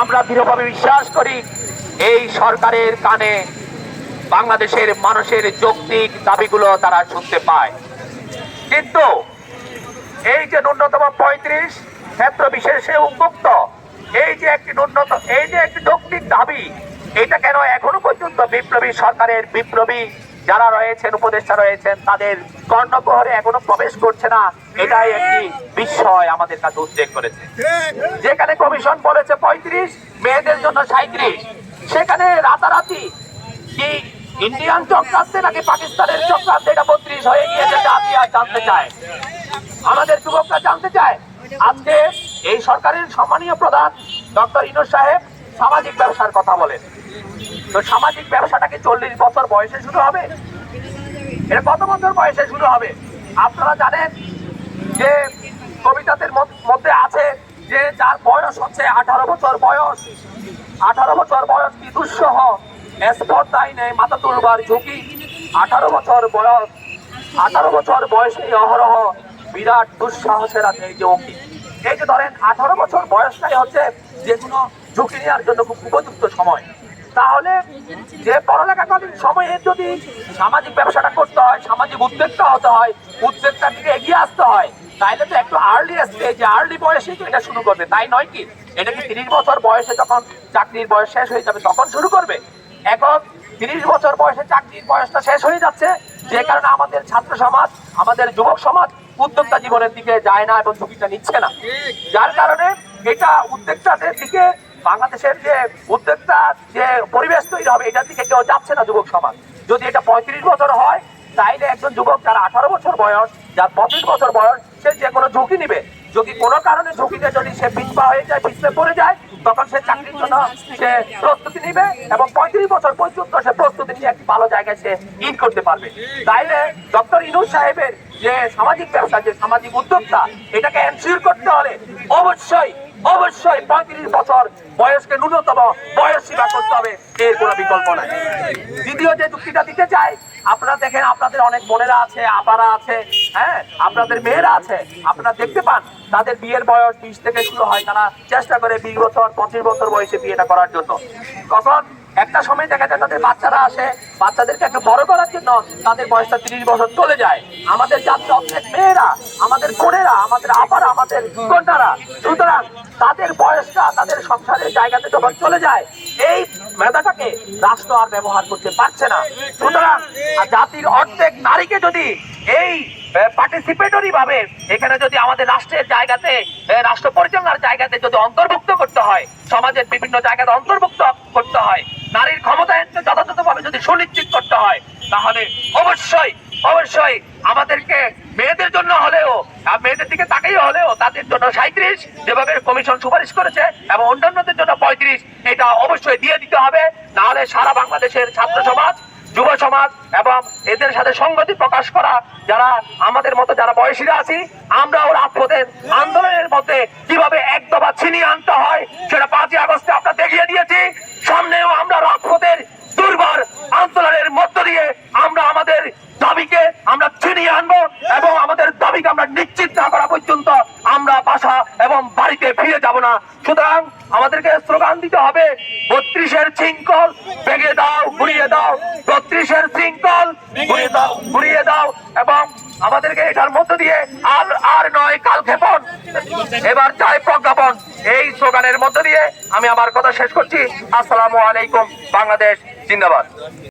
আমরা দৃঢ়ভাবে বিশ্বাস করি, এই সরকারের কানে বাংলাদেশের মানুষের যৌক্তিক দাবিগুলো তারা শুনতে পায়। কিন্তু এই যে ন্যূনতম পঁয়ত্রিশ ক্ষেত্র বিশেষে উন্মুক্ত, এই যে একটি ন্যূনতম এই যে একটি যৌক্তিক দাবি, এটা কেন এখনও পর্যন্ত বিপ্লবী সরকারের বিপ্লবী যারা রয়েছেন, উপদেষ্টা রয়েছেন, তাদের কর্ণগহরে এখনও প্রবেশ করছে না? এটাই একটি বিষয় আমাদের কাছে উদ্বেগ করেছে। যেখানে কমিশন বলেছে পঁয়ত্রিশ, মেয়েদের জন্য সাঁত্রিশ সেখানে রাতারাতি কি ইন্ডিয়ান চক্রান্তে নাকি পাকিস্তানের চক্রান্তে এটা বত্রিশ হয়ে গিয়েছে জাতি আর জানতে চায়? আমাদের যুবকরা জানতে চায়। আজকে এই সরকারের সম্মানীয় প্রধান ডক্টর ইনোর সাহেব সামাজিক ব্যবসার কথা বলেন। তো সামাজিক ব্যবসাটাকে চল্লিশ বছর বয়সে শুরু হবে? এটা কত বছর বয়সে শুরু হবে? আপনারা জানেন যে কবিতাদের মধ্যে আছে যে যার বয়স হচ্ছে আঠারো বছর বয়স। আঠারো বছর বয়স কি দুঃসহ? স্পর্ধাই নেই মাথা তুলবার ঝুঁকি। আঠারো বছর বয়স, আঠারো বছর বয়সে অহরহ, বিরাট দুঃসাহসের আছে এই যে অঙ্কি এই যে ধরেন, আঠারো বছর বয়সটাই হচ্ছে যে কোনো ঝুঁকি নেওয়ার জন্য খুব উপযুক্ত সময়। তাহলে যে পড়ালেখাকালীন সময়ে যদি সামাজিক ব্যবসাটা করতে হয়, সামাজিক উদ্যোক্তা হতে হয়, উদ্যোক্তার দিকে এগিয়ে আসতে হয়, তাইলে তো একটু আর্লি স্টেজে আর্লি বয়সে তো এটা শুরু করবে, তাই নয় কি? এটা কি তিরিশ বছর বয়সে যখন চাকরির বয়স শেষ হয়ে যাবে তখন শুরু করবে? এখন তিরিশ বছর বয়সে চাকরির বয়সটা শেষ হয়ে যাচ্ছে, যে কারণে আমাদের ছাত্র সমাজ, আমাদের যুবক সমাজ উদ্যোক্তা জীবনের দিকে যায় না এবং ঝুঁকিটা নিচ্ছে না। যার কারণে এটা উদ্যোক্তাদের দিকে বাংলাদেশের যে উদ্যোক্তা, যে পরিবেশ তৈরি হবে, এটার দিকে কেউ যাচ্ছে না যুবক সমাজ। যদি এটা পঁয়ত্রিশ বছর হয়, তাইলে একজন যুবক যার আঠারো বছর বয়স, যার পঁচিশ বছর বয়স, সে যে কোনো ঝুঁকি নিবে। যদি কোনো কারণে ঝুঁকিতে যদি সে পিছপা হয়ে যায় পিছলে পড়ে যায়, তখন সে চাকরির জন্য সে প্রস্তুতি নিবে এবং পঁয়ত্রিশ বছর পর্যন্ত সে প্রস্তুতি নিয়ে একটি ভালো জায়গায় সে ইন করতে পারবে। তাইলে ডক্টর ইনুস সাহেবের যে সামাজিক ব্যবসা, যে সামাজিক উদ্যোক্তা, এটাকে এনশিওর করতে হলে অবশ্যই অবশ্যই পঁয়ত্রিশ বছর বয়সকে ন্যূনতম বয়স সীমা করতে হবে, এর কোনো বিকল্প নাই। দ্বিতীয় যে যুক্তিটা দিতে চাই, আপনারা দেখেন, আপনাদের অনেক বোনেরা আছে, আপারা আছে হ্যাঁ আপনাদের মেয়েরা আছে, আপনারা দেখতে পান, তাদের বিয়ের বয়স বিশ থেকে শুরু হয়, তারা চেষ্টা করে বিশ বছর, পঁচিশ বছর বয়সে বিয়েটা করার জন্য। কখন? একটা সময় দেখা যায় তাদের বাচ্চারা আসে বাচ্চাদেরকে একটু বড় করার জন্য তাদের বয়সটা তিরিশ বছর চলে যায়। আমাদের জাতীয় অর্ধেক মেয়েরা, আমাদের বোনেরা আমাদের আপারা, আমাদের কন্যারা। সুতরাং তাদের বয়সটা তাদের সংসারের জায়গাতে যখন চলে যায়, এই মেধাটাকে রাষ্ট্র আর ব্যবহার করতে পারছে না। সুতরাং জাতির অর্ধেক নারীকে যদি এই পার্টিসিপেটরি ভাবে এখানে যদি আমাদের রাষ্ট্রের জায়গাতে রাষ্ট্র পরিচালনার জায়গাতে যদি অন্তর্ভুক্ত করতে হয়, সমাজের বিভিন্ন জায়গাতে অন্তর্ভুক্ত করতে হয়, নারীর ক্ষমতায়নকে যথাযথভাবে যদি সুনিশ্চিত করতে হয়, তাহলে অবশ্যই অবশ্যই আমাদেরকে মেয়েদের জন্য হলেও মেয়েদের দিকে তাকাই হলেও তাদের জন্য সাঁত্রিশ যেভাবে কমিশন সুপারিশ করেছে, এবং অন্যান্যদের জন্য পঁয়ত্রিশ, এটা অবশ্যই দিয়ে দিতে হবে। নাহলে সারা বাংলাদেশের ছাত্র সমাজ, যুব সমাজ এবং এদের সাথে সংগতি প্রকাশ করা, যারা আমাদের মতো যারা বয়সীরা আছি আমরাও রাজপথের আন্দোলনের মধ্যে কীভাবে এক দফা ছিনিয়ে আনতে হয় সেটা পাঁচই আগস্টে আমরা দেখিয়ে দিয়েছি সামনেও আমরা রাজপথের দুর্বার আন্দোলনের মধ্য দিয়ে আমরা আমাদের দাবিকে আমরা ছিনিয়ে আনব এবং আমাদের দাবিকে আমরা নিশ্চিত না করা পর্যন্ত আমরা বাসা এবং বাড়িতে ফিরে যাব না। সুতরাং আমাদেরকে স্লোগান দিতে হবে, বত্রিশের শৃঙ্খল ভেঙে দাও ঘুরিয়ে দাও, বত্রিশের শৃঙ্খল ঘুরিয়ে দাও ঘুরিয়ে দাও এবং আমাদেরকে এটার মধ্য দিয়ে আর আর নয় কাল ক্ষেপণ এবার চাই প্রজ্ঞাপন। এই স্লোগানের মধ্য দিয়ে আমি আমার কথা শেষ করছি। আসসালামু আলাইকুম, বাংলাদেশ, জিন্দাবাদ।